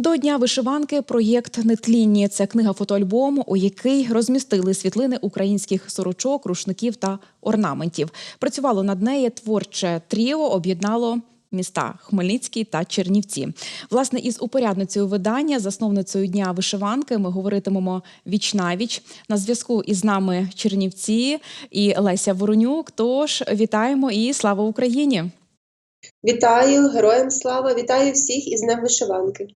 До дня вишиванки проєкт Нетлінні це книга фотоальбому, у який розмістили світлини українських сорочок, рушників та орнаментів. Працювало над нею творче тріо, об'єднало. Міста Хмельницький та Чернівці. Власне, із упорядницею видання, засновницею дня вишиванки, ми говоритимемо віч навіч. На зв'язку із нами Чернівці і Леся Воронюк. Тож вітаємо і слава Україні! Вітаю, героям слава! Вітаю всіх із Днем вишиванки.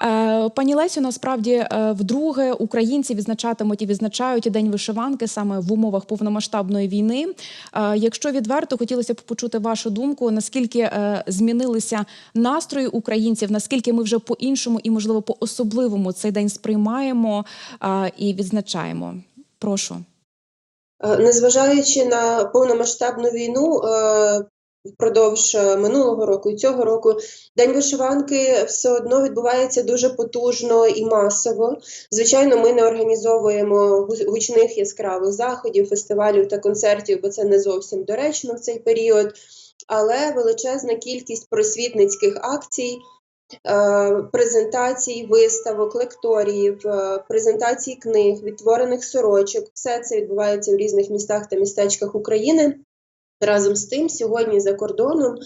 Е, Пані Лесю, насправді е, вдруге українці відзначатимуть і відзначають день вишиванки саме в умовах повномасштабної війни. Е, Якщо відверто хотілося б почути вашу думку, наскільки змінилися настрої українців, наскільки ми вже по-іншому і, можливо, по-особливому цей день сприймаємо і відзначаємо. Прошу. Незважаючи на повномасштабну війну, впродовж е, минулого року і цього року День вишиванки все одно відбувається дуже потужно і масово. Звичайно, ми не організовуємо гучних яскравих заходів, фестивалів та концертів, бо це не зовсім доречно в цей період. Але величезна кількість просвітницьких акцій, е, презентацій, виставок, лекторіїв, е, презентацій книг, відтворених сорочок, все це відбувається в різних містах та містечках України. Разом з тим, сьогодні за кордоном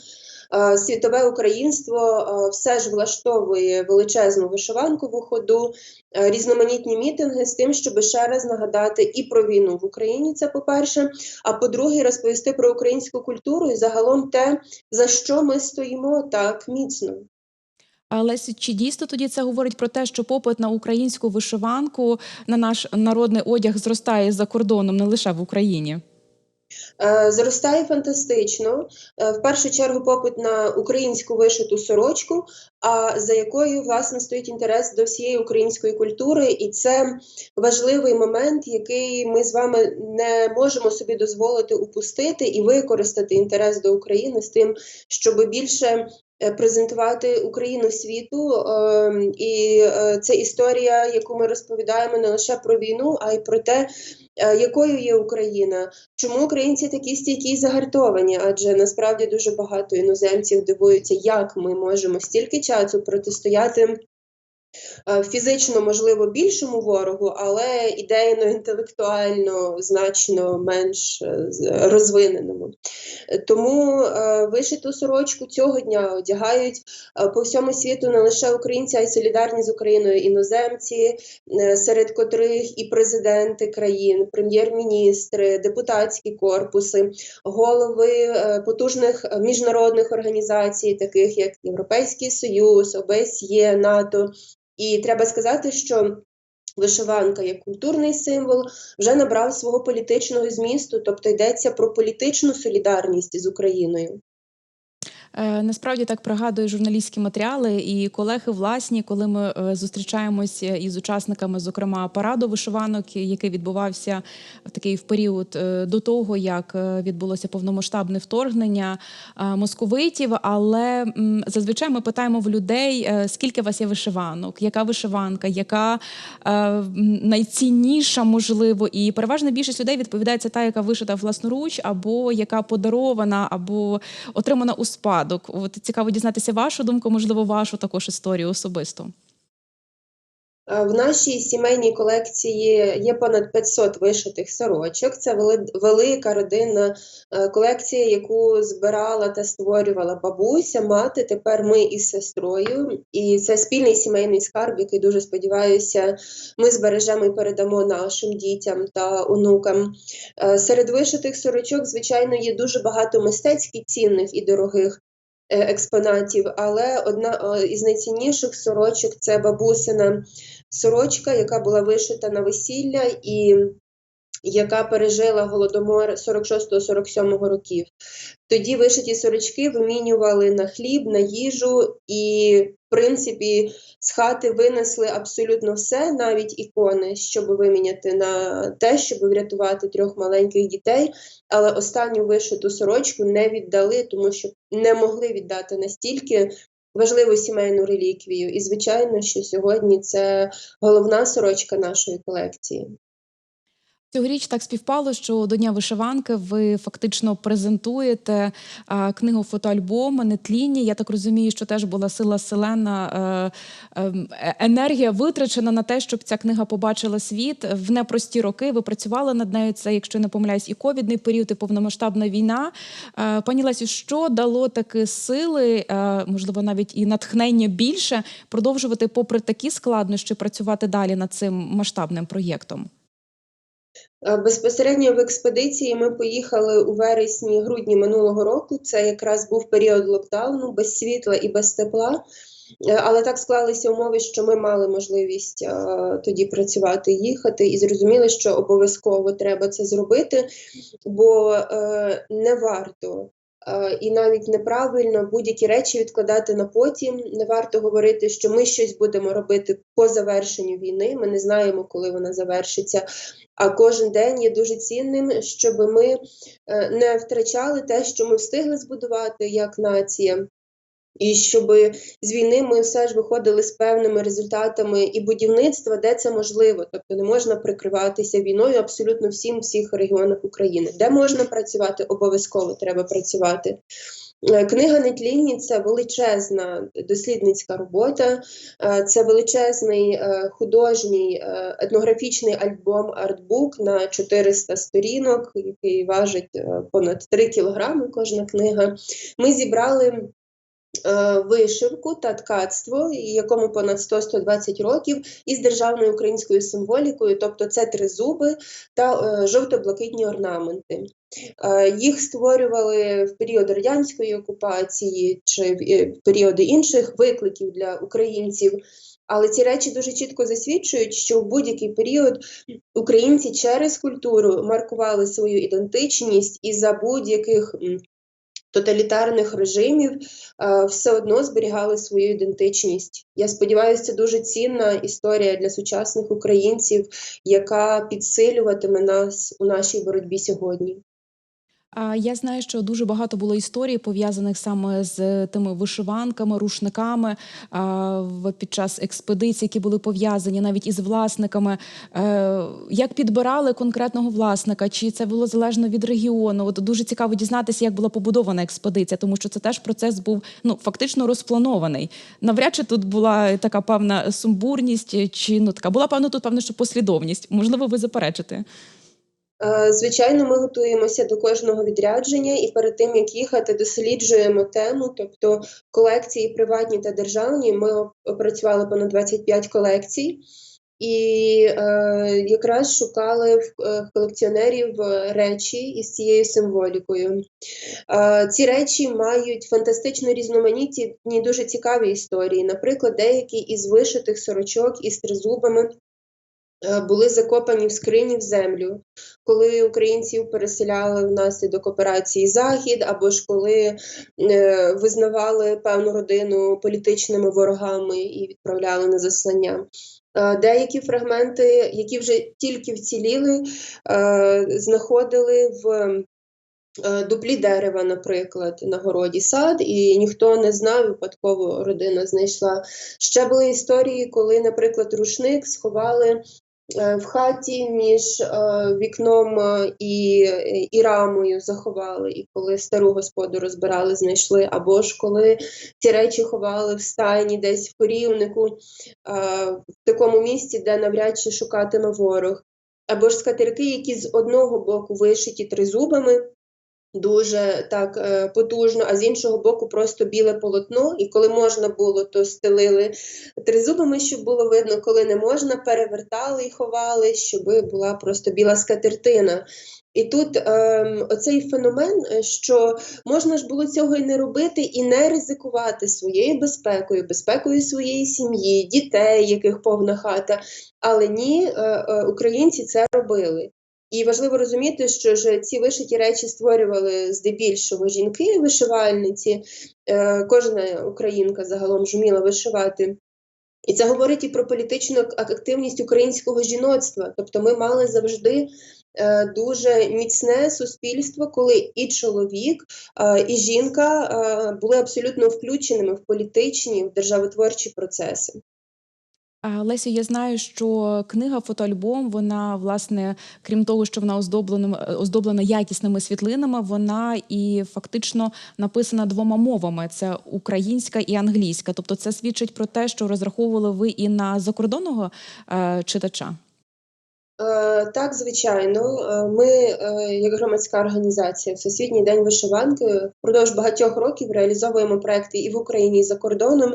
е, світове українство е, все ж влаштовує величезну вишиванкову ходу, е, різноманітні мітинги з тим, щоб ще раз нагадати і про війну в Україні. Це по-перше. А по-друге, розповісти про українську культуру і загалом те, за що ми стоїмо так міцно. А, Лесю, чи дійсно тоді це говорить про те, що попит на українську вишиванку, на наш народний одяг зростає за кордоном, не лише в Україні? Е, Зростає фантастично. Е, В першу чергу попит на українську вишиту сорочку, а за якою власне стоїть інтерес до всієї української культури, і це важливий момент, який ми з вами не можемо собі дозволити упустити і використати інтерес до України з тим, щоб більше. Е, Презентувати Україну світу, Ем, і е, це історія, яку ми розповідаємо не лише про війну, а й про те, е, якою є Україна, Чому українці такі стійкі і загартовані? Адже насправді дуже багато іноземців дивуються, як ми можемо стільки часу протистояти фізично, можливо, більшому ворогу, але ідейно, інтелектуально значно менш е, розвиненому. Е, Тому е, вишиту сорочку цього дня одягають е, по всьому світу не лише українці, а й солідарні з Україною іноземці, е, серед котрих і президенти країн, прем'єр-міністри, депутатські корпуси, голови е, потужних е, міжнародних організацій, таких як Європейський Союз, ОБСЄ, НАТО. І треба сказати, що вишиванка як культурний символ вже набрав свого політичного змісту, тобто йдеться про політичну солідарність з Україною. Е, Насправді так пригадую журналістські матеріали і колеги власні, коли ми е, зустрічаємося із учасниками, зокрема параду вишиванок, який відбувався в такий в період е, до того, як е, відбулося повномасштабне вторгнення е, московитів. Але зазвичай ми питаємо в людей, е, скільки вас є вишиванок, яка вишиванка, яка е, найцінніша, можливо, і переважна більшість людей відповідає це та, яка вишита власноруч, або яка подарована, або отримана у спадок. От цікаво дізнатися вашу думку, можливо, вашу також історію особисто. Е, В нашій сімейній колекції є понад 500 вишитих сорочок. Це велика родинна е, колекція, яку збирала та створювала бабуся, мати. Тепер ми із сестрою. І це спільний сімейний скарб, який дуже сподіваюся, ми збережемо і передамо нашим дітям та онукам. Е, Серед вишитих сорочок, звичайно, є дуже багато мистецьких цінних і дорогих. Е, Експонатів, але одна із найцінніших сорочок це бабусина сорочка, яка була вишита на весілля і яка пережила голодомор 46-47 років. Тоді вишиті сорочки вимінювали на хліб, на їжу, і, в принципі, з хати винесли абсолютно все, навіть ікони, щоб виміняти на те, щоб врятувати трьох маленьких дітей. Але останню вишиту сорочку не віддали, тому що не могли віддати настільки важливу сімейну реліквію. І, звичайно, що сьогодні це головна сорочка нашої колекції. Цьогоріч так співпало, що до Дня вишиванки ви фактично презентуєте книгу фотоальбом «Нетління». Я так розумію, що теж була сила селена, е, ем, е, енергія витрачена на те, щоб ця книга побачила світ в непрості роки. Ви працювали над нею. Це, якщо не помиляюсь, і ковідний період, і повномасштабна війна. Е, Пані Лесю, що дало таки сили, можливо, навіть і натхнення більше продовжувати, попри такі складнощі, працювати далі над цим масштабним проєктом? Е, Безпосередньо в експедиції ми поїхали у вересні-грудні минулого року. Це якраз був період локдауну, без світла і без тепла. Е, Але так склалися умови, що ми мали можливість а, тоді працювати, їхати, і зрозуміли, що обов'язково треба це зробити, бо а, не варто. Е, І навіть неправильно будь-які речі відкладати на потім. Не варто говорити, що ми щось будемо робити по завершенню війни. Ми не знаємо, коли вона завершиться. А кожен день є дуже цінним, щоб ми е, не втрачали те, що ми встигли збудувати як нація. І щоб з війни ми все ж виходили з певними результатами і будівництва, де це можливо. Тобто не можна прикриватися війною абсолютно всім всіх регіонах України. Де можна працювати, обов'язково треба працювати. Е, Книга Нетлінні це величезна дослідницька робота, е, це величезний е, художній етнографічний альбом артбук на 400 сторінок, який важить понад 3 кілограми кожна книга. Ми зібрали вишивку та ткацтво, якому понад 100-120 років, із державною українською символікою, тобто це тризуби та е, жовто-блакитні орнаменти. Е, Їх створювали в період радянської окупації чи в е, періоди інших викликів для українців. Але ці речі дуже чітко засвідчують, що в будь-який період українці через культуру маркували свою ідентичність і за будь-яких тоталітарних режимів е, все одно зберігали свою ідентичність. Я сподіваюся, це дуже цінна історія для сучасних українців, яка підсилюватиме нас у нашій боротьбі сьогодні. А я знаю, що дуже багато було історій пов'язаних саме з тими вишиванками, рушниками під час експедицій, які були пов'язані навіть із власниками. Е, Як підбирали конкретного власника? Чи це було залежно від регіону? От дуже цікаво дізнатися, як була побудована експедиція, тому що це теж процес був ну фактично розпланований. Навряд чи тут була така певна сумбурність, чи ну така була певна тут певна, що послідовність. Можливо, ви заперечите. Е, Звичайно, ми готуємося до кожного відрядження, і перед тим як їхати, досліджуємо тему, тобто колекції приватні та державні. Ми опрацювали понад 25 колекцій, і е, якраз шукали в, е, колекціонерів е, речі із цією символікою. Е, ці речі мають фантастично різноманітні, дуже цікаві історії. Наприклад, деякі із вишитих сорочок із тризубами були закопані в скрині в землю, коли українців переселяли внаслідок операції Захід, або ж коли е, визнавали певну родину політичними ворогами і відправляли на заслання. Е, Деякі фрагменти, які вже тільки вціліли, е, знаходили в е, дуплі дерева, наприклад, на городі сад, і ніхто не знав, випадково родина знайшла. Ще були історії, коли, наприклад, рушник сховали е, в хаті між е, вікном е, і, і рамою заховали, і коли стару господу розбирали, знайшли, або ж коли ці речі ховали в стайні, десь в корівнику, е, в такому місці, де навряд чи шукатиме ворог. Або ж скатерки, які з одного боку вишиті тризубами, дуже так е, потужно, а з іншого боку просто біле полотно. І коли можна було, то стелили тризубами, щоб було видно, коли не можна, перевертали і ховали, щоб була просто біла скатертина. І тут ем, оцей феномен, е, що можна ж було цього і не робити, і не ризикувати своєю безпекою, безпекою своєї сім'ї, дітей, яких повна хата. Але ні, е, е, українці це робили. І важливо розуміти, що ж ці вишиті речі створювали здебільшого жінки, вишивальниці. Е, Кожна українка загалом ж вміла вишивати. І це говорить і про політичну активність українського жіноцтва. Тобто ми мали завжди е, дуже міцне суспільство, коли і чоловік, е, і жінка були абсолютно включеними в політичні, в державотворчі процеси. А, Лесю, я знаю, що книга фотоальбом, вона, власне, крім того, що вона оздоблена, оздоблена якісними світлинами, вона і фактично написана двома мовами: це українська і англійська. Тобто, це свідчить про те, що розраховували ви і на закордонного е, читача. Е, Так, звичайно, Е, ми, е, як громадська організація Всесвітній день вишиванки, впродовж багатьох років реалізовуємо проекти і в Україні, і за кордоном.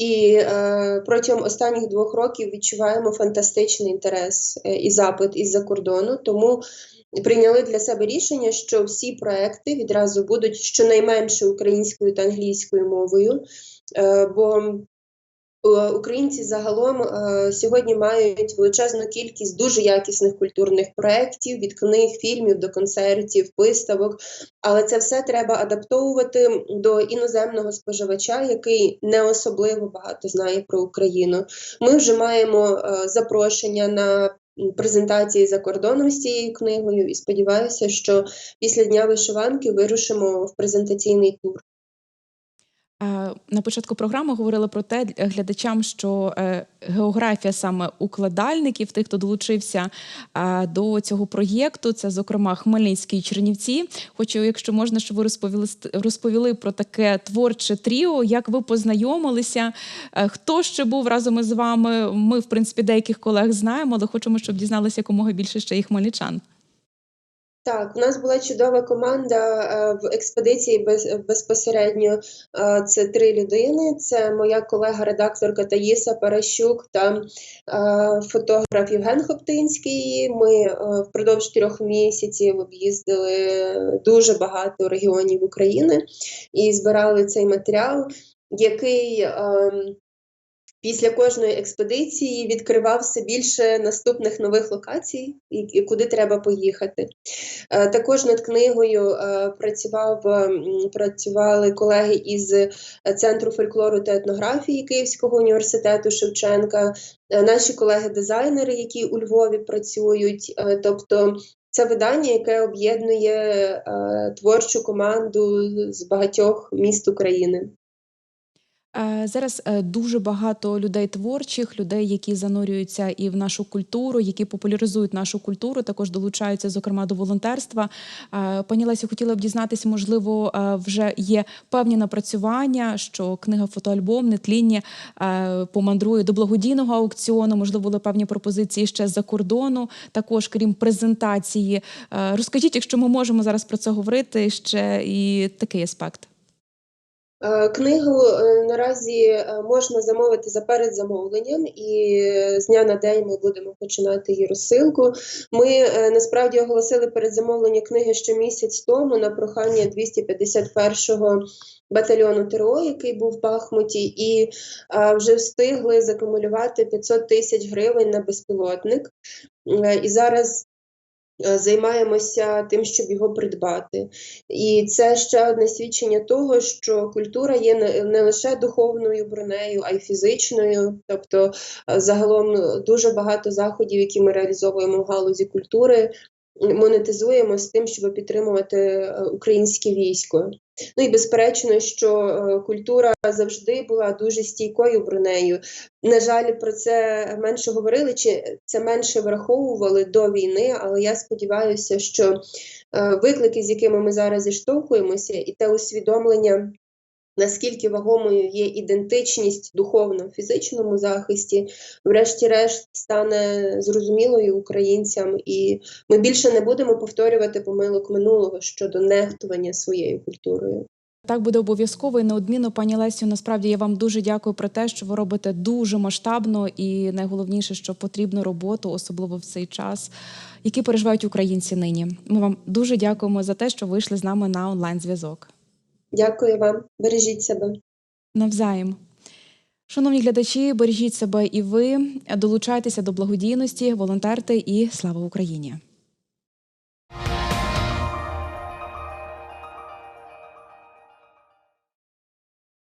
І е, протягом останніх двох років відчуваємо фантастичний інтерес е, і запит із-за кордону. Тому прийняли для себе рішення, що всі проекти відразу будуть щонайменше українською та англійською мовою. Е, бо Українці загалом е, сьогодні мають величезну кількість дуже якісних культурних проєктів, від книг, фільмів до концертів, виставок. Але це все треба адаптовувати до іноземного споживача, який не особливо багато знає про Україну. Ми вже маємо е, запрошення на презентації за кордоном з цією книгою, і сподіваюся, що після дня вишиванки вирушимо в презентаційний тур. Е, На початку програми говорили про те глядачам, що е, географія саме укладальників, тих, хто долучився е, до цього проєкту, це зокрема Хмельницький і Чернівці. Хочу, якщо можна, щоб ви розповіли розповіли про таке творче тріо, як ви познайомилися, хто ще був разом із вами. Ми, в принципі, деяких колег знаємо, але хочемо, щоб дізналися якомога більше ще і хмельничан. Так, у нас була чудова команда е, в експедиції без, безпосередньо. е, Це три людини. Це моя колега-редакторка Таїса Паращук та е, фотограф Євген Хоптинський. Ми впродовж трьох місяців об'їздили дуже багато регіонів України і збирали цей матеріал, який ем, Після кожної експедиції відкривав все більше наступних нових локацій, і, куди треба поїхати. Е, Також над книгою е, працював, працювали колеги із е, Центру фольклору та етнографії Київського університету Шевченка, наші колеги-дизайнери, які у Львові працюють. Тобто це видання, яке об'єднує е, творчу команду з багатьох міст України. Е, Зараз е, дуже багато людей творчих, людей, які занурюються і в нашу культуру, які популяризують нашу культуру, також долучаються, зокрема, до волонтерства. Е, Пані Лесю, хотіла б дізнатися, можливо, вже є певні напрацювання, що книга фотоальбом нетлінні помандрує до благодійного аукціону. Можливо, були певні пропозиції ще з-за кордону, також крім презентації. Розкажіть, якщо ми можемо зараз про це говорити, ще і такий аспект. Е, Книгу е, наразі е, можна замовити за передзамовленням, і з дня на день ми будемо починати її розсилку. Ми насправді оголосили передзамовлення книги ще місяць тому на прохання 251-го батальйону ТРО, який був в Бахмуті, і вже встигли закумулювати 500 тисяч гривень на безпілотник. І зараз займаємося тим, щоб його придбати. І це ще одне свідчення того, що культура є не, лише духовною бронею, а й фізичною. Тобто, е, загалом е, дуже багато заходів, які ми реалізовуємо в галузі культури, монетизуємо з тим, щоб підтримувати е, українське військо. Ну і безперечно, що е, культура завжди була дуже стійкою бронею. На жаль, про це менше говорили, чи це менше враховували до війни, але я сподіваюся, що е, виклики, з якими ми зараз зіштовхуємося, і те усвідомлення, наскільки вагомою є ідентичність духовно-фізичному захисті, врешті-решт стане зрозумілою українцям, і ми більше не будемо повторювати помилок минулого щодо нехтування своєю культурою. Так буде обов'язково і неодмінно, пані Лесю. Насправді я вам дуже дякую про те, що ви робите дуже масштабно і найголовніше, що потрібну роботу, особливо в цей час, який переживають українці нині. Ми вам дуже дякуємо за те, що вийшли з нами на онлайн зв'язок. Дякую вам, бережіть себе. Навзаєм. Шановні глядачі, бережіть себе і ви, долучайтеся до благодійності, волонтерте і слава Україні.